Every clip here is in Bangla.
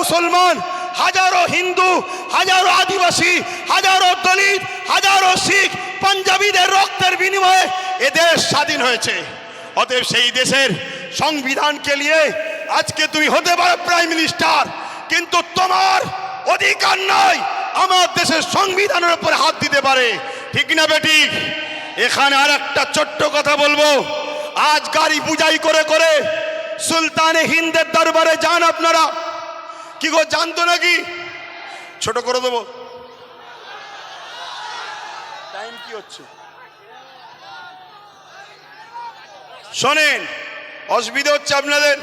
মুসলমান, হাজারো হিন্দু, হাজারো আদিবাসী, হাজারো দলিত, হাজারো শিখ, পাঞ্জাবিদের রক্তের বিনিময়ে এ দেশ স্বাধীন হয়েছে। অতএব সেই দেশের সংবিধানকে নিয়ে আজকে তুমি হতে পারো প্রাইম মিনিস্টার, কিন্তু তোমার অধিকার নয় আমার দেশের সংবিধানের উপর হাত দিতে পারে। ঠিক না বেটি এখানে আর একটা ছোট্ট কথা বলব। আজ গাড়ি পূজাই করে করে সুলতানে হিন্দের দরবারে যান আপনারা। কি গো জানতো নাকি? ছোট করে দেবো। টাইম কি হচ্ছে? শোনেন অসুবিধা হচ্ছে আপনাদের।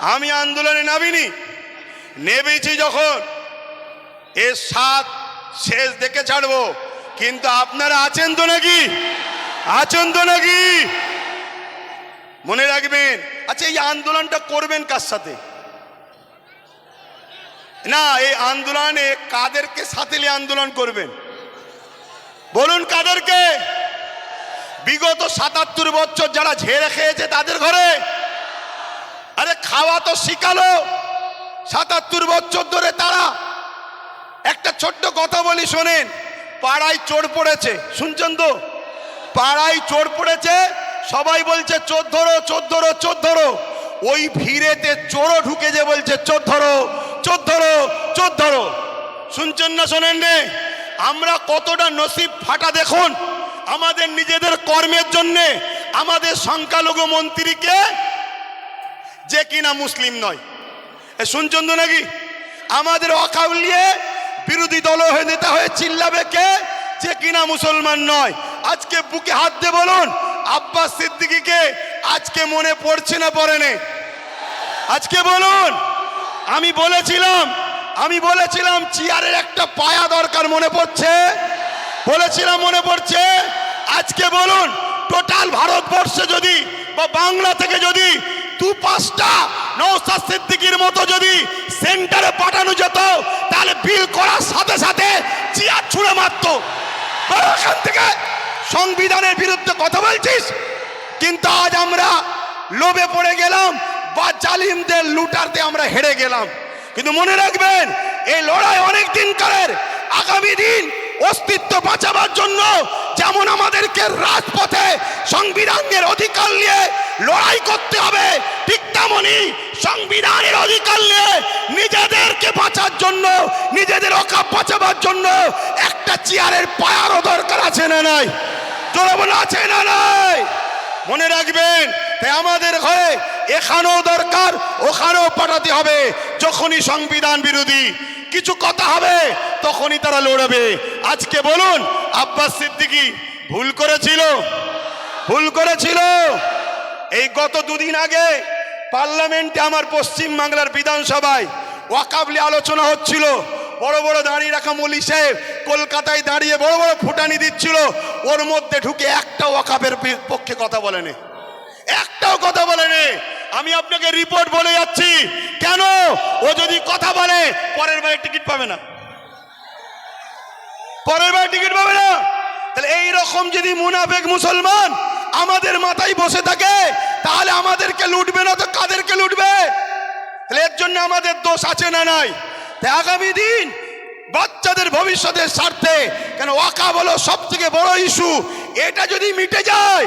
আমি আন্দোলনে নামিনি। নেবেছি যখন। এর সাত শেষ দেখে ছাড়বো। কিন্তু আপনারা আছেন তো নাকি? আছেন তো নাকি? মনে রাখবেন। আচ্ছা এই আন্দোলনটা করবেন কার সাথে? না, এই আন্দোলনে কাদেরকে সাথে নিয়ে আন্দোলন করবেন? বলুন কাদেরকে। বিগত সাতাত্তর বছর যারা ঝেড়ে খেয়েছে তাদের ঘরে, আরে খাওয়া তো শিখালো। সাতাত্তর বছর ধরে তারা, একটা ছোট্ট কথা বলি শোনেন, পাড়ায় চোর পড়েছে, শুনছেন তো? পাড়ায় চোর পড়েছে, সবাই বলছে, চোর ধরো চোর ধরো চোর ধরো। ওই ভিড়েতে চোরও ঢুকে যে বলছে, চোর ধরো। চোর ধরো চোর ধরো। শুনছেন না শোনেন রে? আমরা কতটা নসিব ফাটা দেখুন। আমাদের নিজেদের কর্মের জন্যে আমাদের সংখ্যালঘু মন্ত্রীকে যে কিনা মুসলিম নয়। শুনছেন তো নাকি? আমাদের অকাউলিয়ে বিরোধী দল হয়ে নেতা হয়ে চিল্লাবে কে? যে কিনা মুসলমান নয়। আজকে বুকে হাত দিয়ে বলুন, আব্বাস সিদ্দিকীকে আজকে মনে পড়ছে না পড়েনে আজকে বলুন আমি বলেছিলাম আমি বলেছিলাম চেয়ারের একটা পায়া দরকার মনে পড়ছে। বলেছিলাম মনে পড়ছে। আজকে বলুন, টোটাল ভারতবর্ষে যদি বা বাংলা থেকে যদি দু পাঁচটা নৌসাদ সিদ্দিকির মতো যদি সেন্টারে পাঠানো যেত, তাহলে বিল করার সাথে সাথে চেয়ার ছুঁড়ে মারতো। এখান থেকে সংবিধানের বিরুদ্ধে কথা বলছিস? কিন্তু আজ আমরা লোভে পড়ে গেলাম বা জালিমদের লুটারতে আমরা হেরে গেলাম। কিন্তু মনে রাখবেন, এই লড়াই অনেক দিনকারের আগামী দিন অস্তিত্ব বাঁচাবার জন্য যেমন আমাদেরকে রাজপথে সংবিধানের অধিকার নিয়ে লড়াই করতে হবে, ঠিক তেমনই সংবিধানের অধিকার নিয়ে নিজেদেরকে বাঁচার জন্য, নিজেদের অকাপ বাঁচাবার জন্য একটা চেয়ারের পায়ারও দরকার আছে না নাই? তোরা আছে না নাই? মনে রাখবেন, তাই আমাদের ঘরে এখানেও দরকার, ওখানেও পাঠাতে হবে। যখনই সংবিধান বিরোধী কিছু কথা হবে, তখনই তারা লড়বে। আজকে বলুন, আব্বাস সিদ্দিকি ভুল করেছিল? ভুল করেছিল? এই গত দুদিন আগে পার্লামেন্টে আমার পশ্চিম বাংলার বিধানসভায় ওয়াকাবলি আলোচনা হচ্ছিল। বড় বড় দাঁড়িয়ে রাখা মলি সাহেব কলকাতায় দাঁড়িয়ে বড় বড় ফুটানি দিচ্ছিল। ওর মধ্যে ঢুকে একটা ওয়াকাবের পক্ষে কথা বলেনি। একটাও কথা বলেনি। আমি আপনাকে রিপোর্ট বলে যাচ্ছি। কেন? ও যদি কথা বলে, পরের বারে টিকিট পাবে না। পরের বার টিকিট পাবে না। তাহলে এই রকম যদি মুনাফেক মুসলমান আমাদের মাথায় বসে থাকে, তাহলে আমাদেরকে লুটবে না তো কাদেরকে লুটবে? তাহলে এর জন্য আমাদের দোষ আছে না নাই? তাই আগামী দিন বাচ্চাদের ভবিষ্যতের স্বার্থে, কেন ওয়াকা বলো সব থেকে বড় ইস্যু এটা যদি মিটে যায়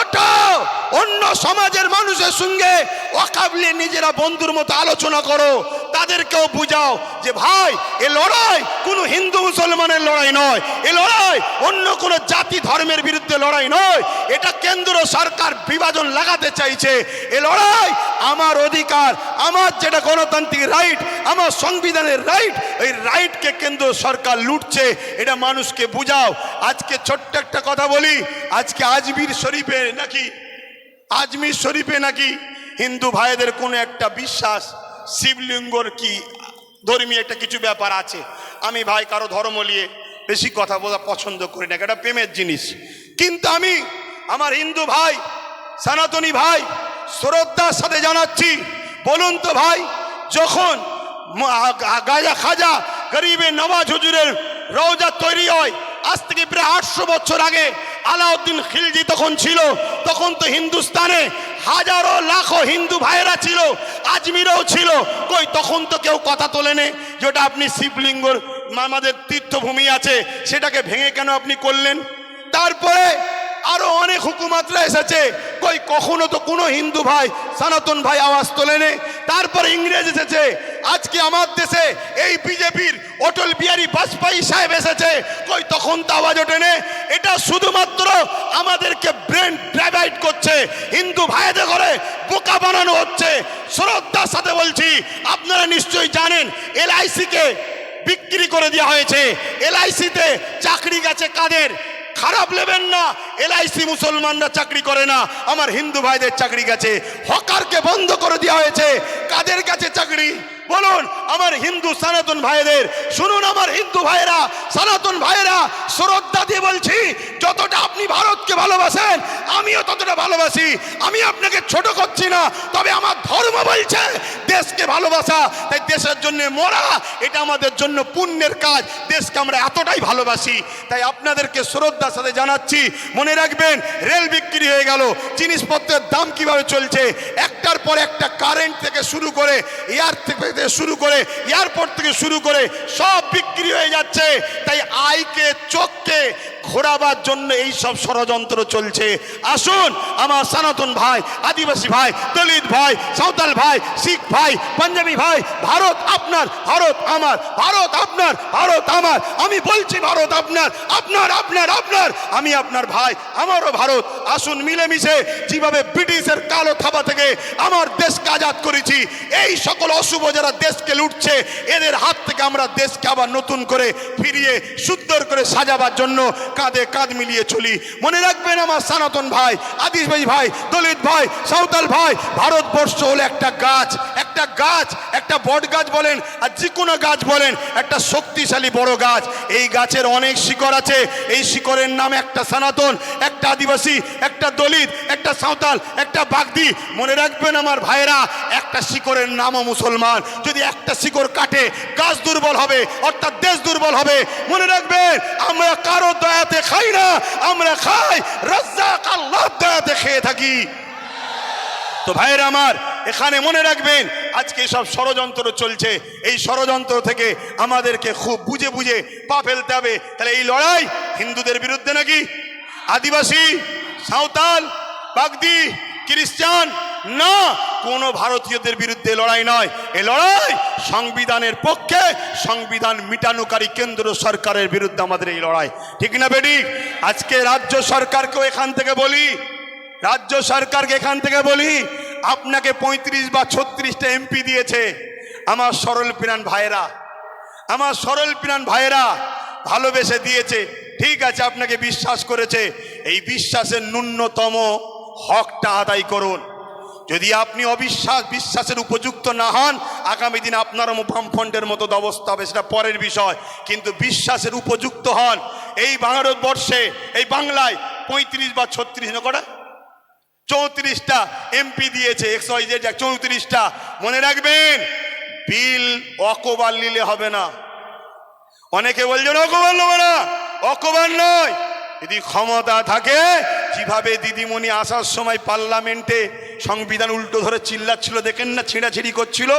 ওটা অন্য সমাজের মানুষের সঙ্গে অকাবলে নিজেরা বন্ধুর মতো আলোচনা করো। তাদেরকেও বুঝাও যে ভাই, এ লড়াই কোনো হিন্দু মুসলমানের লড়াই নয়। এ লড়াই অন্য কোনো জাতি ধর্মের বিরুদ্ধে লড়াই নয়। এটা কেন্দ্র সরকার বিভাজন লাগাতে চাইছে। এ লড়াই আমার অধিকার, আমার যেটা গণতান্ত্রিক রাইট, আমার সংবিধানের রাইট, এই রাইটকে কেন্দ্র সরকার লুটছে। এটা মানুষকে বুঝাও। আজকে ছোট্ট একটা কথা বলি, আজকে আজমির শরীফে নাকি, আজমির শরীফে নাকি হিন্দু ভাইদের কোনো একটা বিশ্বাস শিবলিঙ্গর কি ধর্মীয় একটা কিছু ব্যাপার আছে? আমি ভাই কারও ধর্ম নিয়ে বেশি কথা বলা পছন্দ করি না, এটা প্রেমের জিনিস। কিন্তু আমি আমার হিন্দু ভাই, সনাতনী ভাই, শ্রদ্ধার সাথে জানাচ্ছি, বলুন তো ভাই, যখন গাজা খাজা গরিবে নওয়াজ হুজুরের রওজা তৈরি হয় আজ থেকে প্রায় আটশো বছর আগে আলাউদ্দিন খিলজি তখন ছিল, তখন তো হিন্দুস্তানে হাজারো লাখো হিন্দু ভাইয়েরা ছিল, আজমিরও ছিল। কই, তখন তো কেউ কথা তোলেনে যেটা আপনি শিবলিঙ্গর আমাদের তীর্থভূমি আছে, সেটাকে ভেঙে কেন আপনি করলেন? তারপরে আরও অনেক হুকুমাতরা এসেছে। কই, কখনো তো কোনো হিন্দু ভাই, সনাতন ভাই আওয়াজ তোলেনে? তারপর ইংরেজ এসেছে। আজকে আমার দেশে এই বিজেপির অটল বিহারী বাজপেয়ী সাহেব এসেছে। কই, তখন তো আওয়াজ ওঠেনে? এটা শুধুমাত্র আমাদেরকে ব্রেন ড্রাইভাইড করছে। হিন্দু ভাইদের ঘরে বোকা বানানো হচ্ছে। শ্রদ্ধার সাথে বলছি, আপনারা নিশ্চয়ই জানেন, এলআইসিকে বিক্রি করে দেওয়া হয়েছে। এলআইসিতে চাকরি গেছে কাদের? খারাপ নেবেন না। এলআইসি মুসলমানরা চাকরি করে না। আমার হিন্দু ভাইদের চাকরি গেছে। হকারকে বন্ধ করে দেওয়া হয়েছে। কাদের কাছে চাকরি? বলুন, আমার হিন্দু সনাতন ভাইদের, শুনুন আমার হিন্দু ভাইয়েরা, সনাতন ভাইয়েরা, শ্রদ্ধা দিয়ে বলছি, যতটা আপনি ভারতকে ভালোবাসেন, আমিও ততটা ভালোবাসি। আমি আপনাকে ছোট করছি না, তবে আমার ধর্ম বলছে, দেশকে ভালোবাসা, তাই দেশের জন্য মরা, এটা আমাদের জন্য পুণ্যের কাজ, দেশকে আমরা এতটাই ভালোবাসি। তাই আপনাদেরকে শ্রদ্ধার সাথে জানাচ্ছি, মনে রাখবেন, রেল বিক্রি হয়ে গেল, জিনিসপত্রের দাম কীভাবে চলছে, একটার পর একটা কারেন্ট থেকে শুরু করে এয়ার থেকে শুরু করে এয়ারপোর্ট থেকে শুরু করে সব বিক্রি হয়ে যাচ্ছে। তাই আইকে, চোখকে ঘোরাবার জন্য এই সব ষড়যন্ত্র চলছে। আসুন আমার সনাতন ভাই, আদিবাসী ভাই, দলিত ভাই, সাঁওতাল ভাই, শিখ ভাই, পাঞ্জাবি ভাই, ভারত আপনার, ভারত আমার, ভারত আপনার, ভারত আমার। আমি বলছি ভারত আপনার আপনার আপনার আপনার। আমি আপনার ভাই, আমারও ভারত। আসুন মিলেমিশে যেভাবে ব্রিটিশের কালো থাবা থেকে আমার দেশকে আজাদ করেছি। এই সকল অশুভ যারা দেশকে লুটছে, এদের হাত থেকে আমরা দেশকে আবার নতুন করে ফিরিয়ে, সুন্দর করে সাজাবার জন্য কাঁধে কাঁধ মিলিয়ে চলি। মনে রাখবেন আমার সনাতন ভাই, আদিবাসী ভাই, দলিত ভাই, সাঁওতাল ভাই, ভারতবর্ষ হলো একটা গাছ একটা গাছ, একটা বট গাছ বলেন, আর যে কোনো গাছ বলেন, একটা শক্তিশালী বড় গাছ। এই গাছের অনেক শিকড় আছে, এই শিকড়ের নাম একটা সনাতন, একটা আদিবাসী, একটা দলিত, একটা সাঁওতাল, একটা বাগদি। মনে রাখবেন আমার ভাইরা একটা শিকড়ের নামও মুসলমান যদি একটা শিকড় কাটে, গাছ দুর্বল হবে, অর্থাৎ দেশ দুর্বল হবে, মনে রাখবেন, আমরা কারও দয়াতে খাই না, আমরা খাই রাজ্জাক আল্লাহ দয়াতে খেয়ে থাকি। তো ভাইয়ের আমার, এখানে মনে রাখবেন, আজকে সব ষড়যন্ত্র চলছে। এই ষড়যন্ত্র থেকে আমাদেরকে খুব বুঝে বুঝে পা ফেলতে হবে। তাহলে এই লড়াই হিন্দুদের বিরুদ্ধে নাকি? আদিবাসী, সাঁওতাল, বাগদি, খ্রিস্টান? না কোনো ভারতীয়দের বিরুদ্ধে লড়াই নয়। এ লড়াই সংবিধানের পক্ষে সংবিধান মিটানোকারী কেন্দ্র সরকারের বিরুদ্ধে আমাদের এই লড়াই। ঠিক না বেডি আজকে রাজ্য সরকারকেও এখান থেকে বলি, রাজ্য সরকারকে এখান থেকে বলি, আপনাকে পঁয়ত্রিশ বা ছত্রিশটা এমপি দিয়েছে। আমার সরল প্রাণ ভাইয়েরা, আমার সরল প্রাণ ভাইয়েরা ভালোবেসে দিয়েছে। ঠিক আছে, আপনাকে বিশ্বাস করেছে। এই বিশ্বাসের ন্যূনতম হকটা আদায় করুন। যদি আপনি অবিশ্বাস, বিশ্বাসের উপযুক্ত না হন, আগামী দিন আপনার বামফ্রন্টের মতো অবস্থা হবে, সেটা পরের বিষয়। কিন্তু বিশ্বাসের উপযুক্ত হন, এই ভারতবর্ষে, এই বাংলায় পঁয়ত্রিশ বা ছত্রিশ না কটা? চৌত্রিশটা এমপি দিয়েছে একশো চৌত্রিশটা। মনে রাখবেন, বিল অকবার নিলে হবে না। অনেকে বলছেন, অকবার নেব না। অকবার নয়। যদি ক্ষমতা থাকে কীভাবে দিদিমণি আসার সময় পার্লামেন্টে সংবিধান উল্টো ধরে চিল্লাচ্ছিল, দেখেন না, ছিঁড়াছিড়ি করছিল,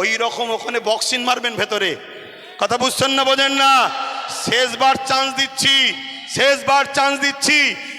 ওই রকম ওখানে বক্সিং মারবেন ভেতরে। কথা বুঝছেন না, বোঝেন না? শেষবার চান্স দিচ্ছি, শেষবার চান্স দিচ্ছি।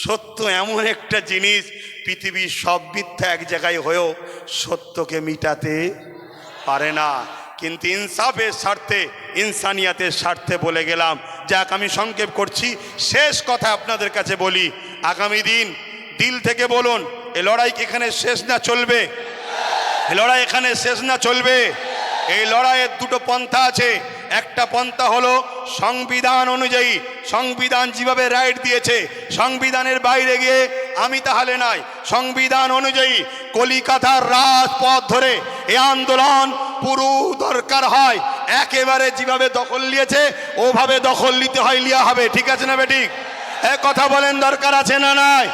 সত্য এমন একটা জিনিস, পৃথিবীর সব মিথ্যা এক জায়গায় হয়েও সত্যকে মিটাতে পারে না। কিন্তু ইনসাফের স্বার্থে, ইনসানিয়াতের স্বার্থে বলে গেলাম, যাক আমি সংক্ষেপ করছি, শেষ কথা আপনাদের কাছে বলি, আগামী দিন দিল থেকে বলুন, এ লড়াই এখানে শেষ না চলবে? এ লড়াই এখানে শেষ না চলবে? এই লড়াইয়ের দুটো পন্থা আছে একটা পন্থা হলো সংবিধান অনুযায়ী, সংবিধান যেভাবে রাইট দিয়েছে, সংবিধানের বাইরে গিয়ে আমি তাহলে নাই। সংবিধান অনুযায়ী কলিকাতার রাজপথ ধরে এ আন্দোলন পুরো দরকার হয়। একেবারে যেভাবে দখল নিয়েছে, ওভাবে দখল নিতে হয়, লিয়া হবে। ঠিক আছে না বেটি এ কথা বলেন দরকার আছে না নাই?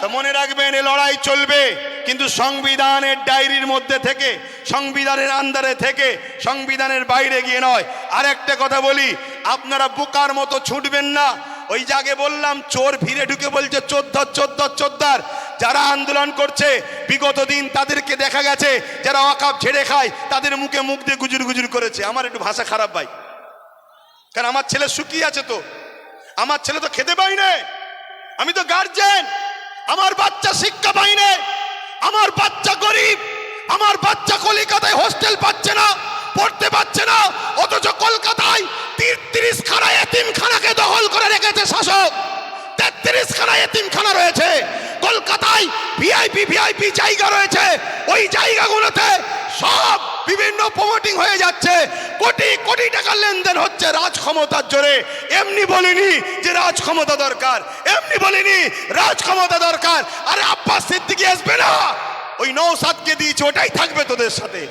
তো মনে রাখবেন, এ লড়াই চলবে। কিন্তু সংবিধানের ডায়েরির মধ্যে থেকে, সংবিধানের আন্দারে থেকে, সংবিধানের বাইরে গিয়ে নয়। আর একটা কথা বলি, আপনারা বোকার মতো ছুটবেন না। ওই জাগে বললাম, চোর ফিরে ঢুকে বলছে, চোদ্দার চোদ্দার চোদ্দার। যারা আন্দোলন করছে, বিগত দিন তাদেরকে দেখা গেছে, যারা অকাপ ঝেড়ে খায়, তাদের মুখে মুখ দিয়ে গুজুর গুজুর করেছে। আমার একটু ভাষা খারাপ ভাই। কারণ আমার ছেলে শুকিয়ে আছে তো। আমার ছেলে তো খেতে পাই না আমি তো গার্জেন আমার বাচ্চা শিক্ষা পাইনে আমার বাচ্চা গরিব, আমার বাচ্চা কলিকাতায় হোস্টেল পাচ্ছে না, পড়তে পাচ্ছে না, অথচ কলকাতায় তেত্রিশ খানা এতিমখানাকে দখল করে রেখেছে শাসক। তেত্রিশ খানা এতিমখানা রয়েছে। কলকাতায় ভিআইপি ভিআইপি জায়গা রয়েছে। ওই জায়গাগুলোতে সব বিভিন্ন প্রমোটিং হয়ে যাচ্ছে। কোটি কোটি টাকা লেনদেন হচ্ছে রাজ ক্ষমতার জোরে। এমনি বলিনি যে রাজ ক্ষমতা দরকার। এমনি বলিনি রাজ ক্ষমতা দরকার। আরে আব্বাস সিদ্দিকি আসবে না। ওই নৌসাদকে দিয়েছে, ওটাই থাকবে তোদের সাথে।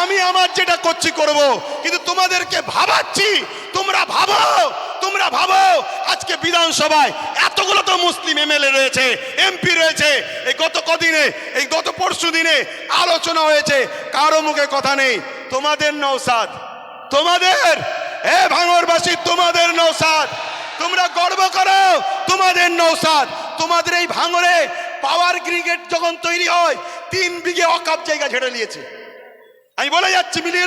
আমি আমার যেটা করছি করব, কিন্তু তোমাদেরকে ভাবাচ্ছি, তোমরা ভাবো। তোমরা ভাবো, আজকে বিধানসভায় এতগুলো তো মুসলিম এমএলএ রয়েছে, এমপি রয়েছে, এই গত কদিনে, এই গত পরশু দিনে আলোচনা হয়েছে, কারও মুখে কথা নেই। তোমাদের নৌসাদ তোমাদের? এ ভাঙরবাসী, তোমাদের নৌসাদ তোমরা গর্ব করো, তোমাদের নৌসাদ তোমাদের এই ভাঙরে পাওয়ার ব্রিগেড যখন তৈরি হয়, তিন বিঘে অকাপ জায়গা ঝেড়ে নিয়েছে। আমি বলে যাচ্ছি, মিলিয়ে।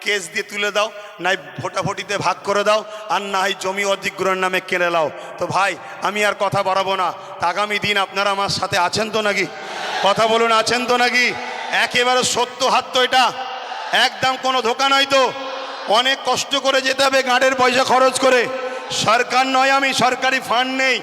কেস দিয়ে তুলে দাও, নাই ভোটাভুটিতে ভাগ করে দাও, আর না হয় জমি অধিগ্রহণ নামে কেনে লাও। তো ভাই, আমি আর কথা বাড়াবো না। আগামী দিন আপনারা আমার সাথে আছেন তো নাকি? কথা বলুন, আছেন তো নাকি? একেবারে সত্য হাত তো এটা। একদম কোনো ধোকা নয় তো। অনেক কষ্ট করে যেতে হবে গাঁড়ের পয়সা খরচ করে। সরকার নয় আমি, সরকারি ফান্ড নেই।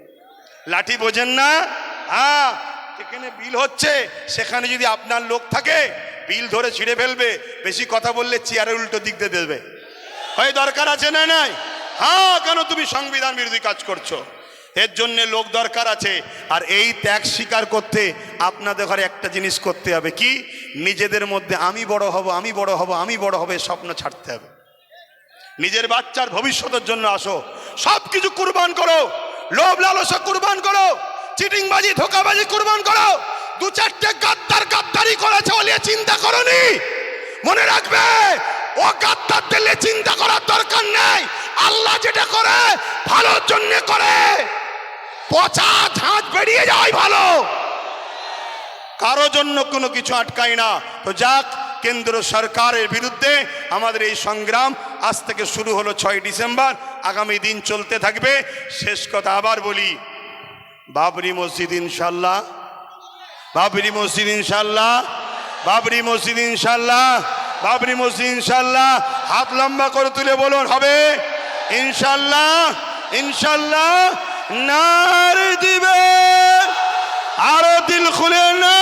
লাঠি বোঝেন না? হ্যাঁ যেখানে বিল হচ্ছে, সেখানে যদি আপনার লোক থাকে, বিল ধরে ছিঁড়ে ফেলবে, বেশি কথা বললে চেয়ারের উল্টো দিক দিয়ে দেবে। হয় দরকার আছে না নাই? হ্যাঁ কেন তুমি সংবিধান বিরোধী কাজ করছ? এর জন্য লোক দরকার আছে। আর এই ত্যাগ স্বীকার করতে আপনাদের ঘরে একটা জিনিস করতে হবে কি? নিজেদের মধ্যে আমি বড় হব, আমি বড় হব, আমি বড় হবে স্বপ্ন ছাড়তে হবে। নিজের বাচ্চার ভবিষ্যতের জন্য আসো। সব কিছু কুরবান করো। লোভ লালসা কুরবান করো। চিটিংবাজি, ধোকাবাজি কুরবান করো। দু চারটে গাদ্দার গাদ্দারি করেছে বলে চিন্তা করনি। মনে রাখবে, ও গাদ্দার দিলে চিন্তা করার দরকার নেই। আল্লাহ যেটা করে, ভালোর জন্য করে। পচা ঝাঁঝ বেরিয়ে যায় ভালো। কারও জন্য কোনো কিছু আটকায় না। তো যাক, কেন্দ্র সরকারের বিরুদ্ধে আমাদের এই সংগ্রাম আজ থেকে শুরু হলো ছয় ডিসেম্বর, আগামী দিন চলতে থাকবে। শেষ কথা আবার বলি, বাবরি মসজিদ ইনশাল্লাহ বাবরি মসজিদ ইনশাল্লাহ বাবরি মসজিদ ইনশাল্লাহ বাবরি মসজিদ ইনশাল্লাহ হাত লম্বা করে তুলে বলুন, হবে? ইনশাল্লাহ ইনশাল্লাহ নার দিবে, আরও দিল খুলে নার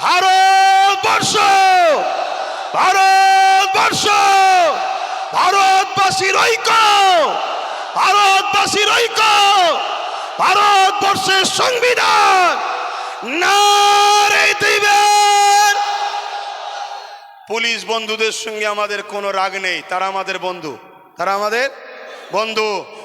ভারতবর্ষ ভারতবর্ষ, ভারতবাসীর ঐক্য ভারতবাসীর ঐক্য, ভারতবর্ষের সংবিধান দিবেন পুলিশ বন্ধুদের সঙ্গে আমাদের কোনো রাগ নেই, তারা আমাদের বন্ধু। তারা আমাদের বন্ধু।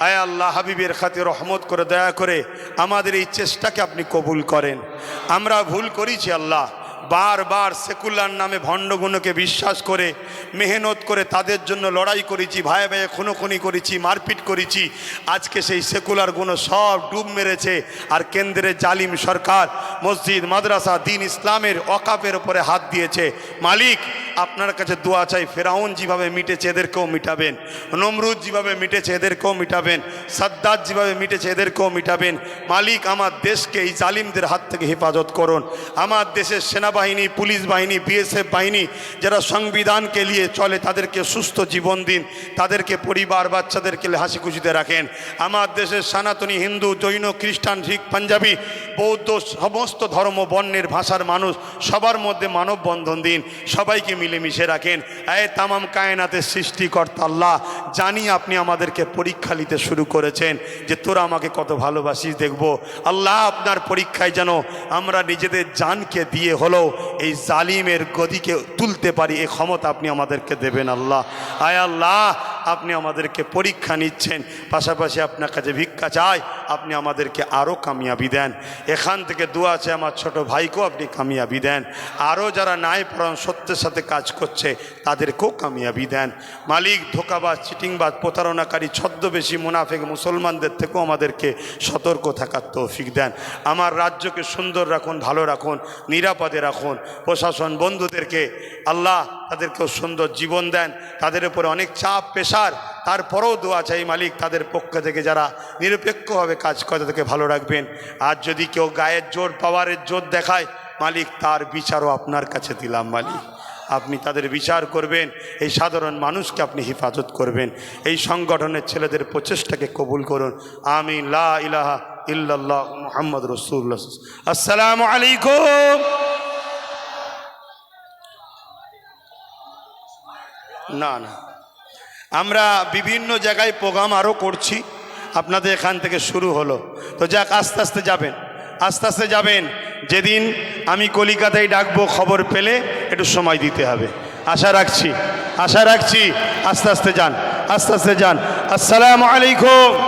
আয় আল্লাহ হাবিবের খাতে রহমত করে দয়া করে আমাদের এই চেষ্টাকে আপনি কবুল করেন। আমরা ভুল করেছি আল্লাহ বারবার সেকুলার নামে ভণ্ডগুণকে বিশ্বাস করে, মেহনত করে তাদের জন্য লড়াই করেছি, ভাই ভাইয়ে খুনোখুনি করেছি, মারপিট করেছি। আজকে সেই সেকুলার গুণ সব ডুব মেরেছে। আর কেন্দ্রের জালিম সরকার, মসজিদ, মাদ্রাসা, দিন ইসলামের অকাপের উপরে হাত দিয়েছে। মালিক, আপনার কাছে দোয়া চাই, ফেরাউন যেভাবে মিটেছে এদেরকেও মিটাবেন। নমরুদ যেভাবে মিটেছে এদেরকেও মিটাবেন। সাদ্দাত যেভাবে মিটেছে এদেরকেও মিটাবেন। মালিক, আমার দেশকে এই জালিমদের হাত থেকে হেফাজত করুন। আমার দেশের সেনাবাহিনী পুলিশ বাহিনী বিএসএফ বাহিনী যারা সংবিধানকে নিয়ে চলে তাদেরকে সুস্থ জীবন দিন তাদেরকে পরিবার বাচ্চাদেরকে হাসি খুশিতে রাখেন আমার দেশের সনাতনী হিন্দু জৈন খ্রিস্টান শিখ পাঞ্জাবি বৌদ্ধ সমস্ত ধর্ম বর্ণের ভাষার মানুষ সবার মধ্যে মানববন্ধন দিন সবাইকে মিলেমিশে রাখেন এ তামাম কায়নাতের সৃষ্টিকর্তা আল্লাহ জানি আপনি আমাদেরকে পরীক্ষা নিতে শুরু করেছেন যে তোরা আমাকে কত ভালোবাসিস দেখব আল্লাহ আপনার পরীক্ষায় যেন আমরা নিজেদের জানকে দিয়ে হলেও এই জালিমের গদিকে তুলতে পারি এই ক্ষমতা আপনি আমাদেরকে দেবেন আল্লাহ। আয় আল্লাহ, আপনি আমাদেরকে পরীক্ষা নিচ্ছেন, পাশাপাশি আপনার কাছে ভিক্ষা চাই, আপনি আমাদেরকে আরও কামিয়াবি দেন। এখান থেকে দু আছে আমার ছোট ভাইকেও আপনি কামিয়াবি দেন। আরও যারা নাই পড়ান সত্যের সাথে কাজ করছে, তাদেরকেও কামিয়াবি দেন। মালিক, ধোকাবাজ, চিটিংবাজ, প্রতারণাকারী, ছদ্মবেশী, মুনাফেক, মুসলমানদের থেকেও আমাদেরকে সতর্ক থাকার তৌফিক দেন। আমার রাজ্যকে সুন্দর রাখুন, ভালো রাখুন, নিরাপদে রাখুন। প্রশাসন বন্ধুদেরকে, আল্লাহ তাদেরকেও সুন্দর জীবন দেন। তাদের উপরে অনেক চাপ পেশার তারপরেও দোয়া চাই মালিক, তাদের পক্ষ থেকে যারা নিরপেক্ষভাবে কাজ করে, তাদেরকে ভালো রাখবেন। আর যদি কেউ গায়ের জোর, পাওয়ারের জোর দেখায়, মালিক তার বিচারও আপনার কাছে দিলাম, মালিক। আপনি তাদের বিচার করবেন, এই সাধারণ মানুষকে আপনি হেফাজত করবেন। এই সংগঠনের ছেলেদের প্রচেষ্টাকে কবুল করুন। আমি লা ইলাহা ইল্লাল্লাহ মুহাম্মদ রসুল্লাহ আসসালামু আলাইকুম। না না। আমরা বিভিন্ন জায়গায় প্রোগ্রাম আরও করছি। আপনাদের এখান থেকে শুরু হলো। তো যাক, আস্তে আস্তে যাবেন। আস্তে আস্তে যাবেন। যেদিন আমি কলিকাতায় ডাকবো খবর পেলে একটু সময় দিতে হবে। আশা রাখছি আশা রাখছি। আস্তে আস্তে যান, আস্তে আস্তে যান। আসসালামু আলাইকুম।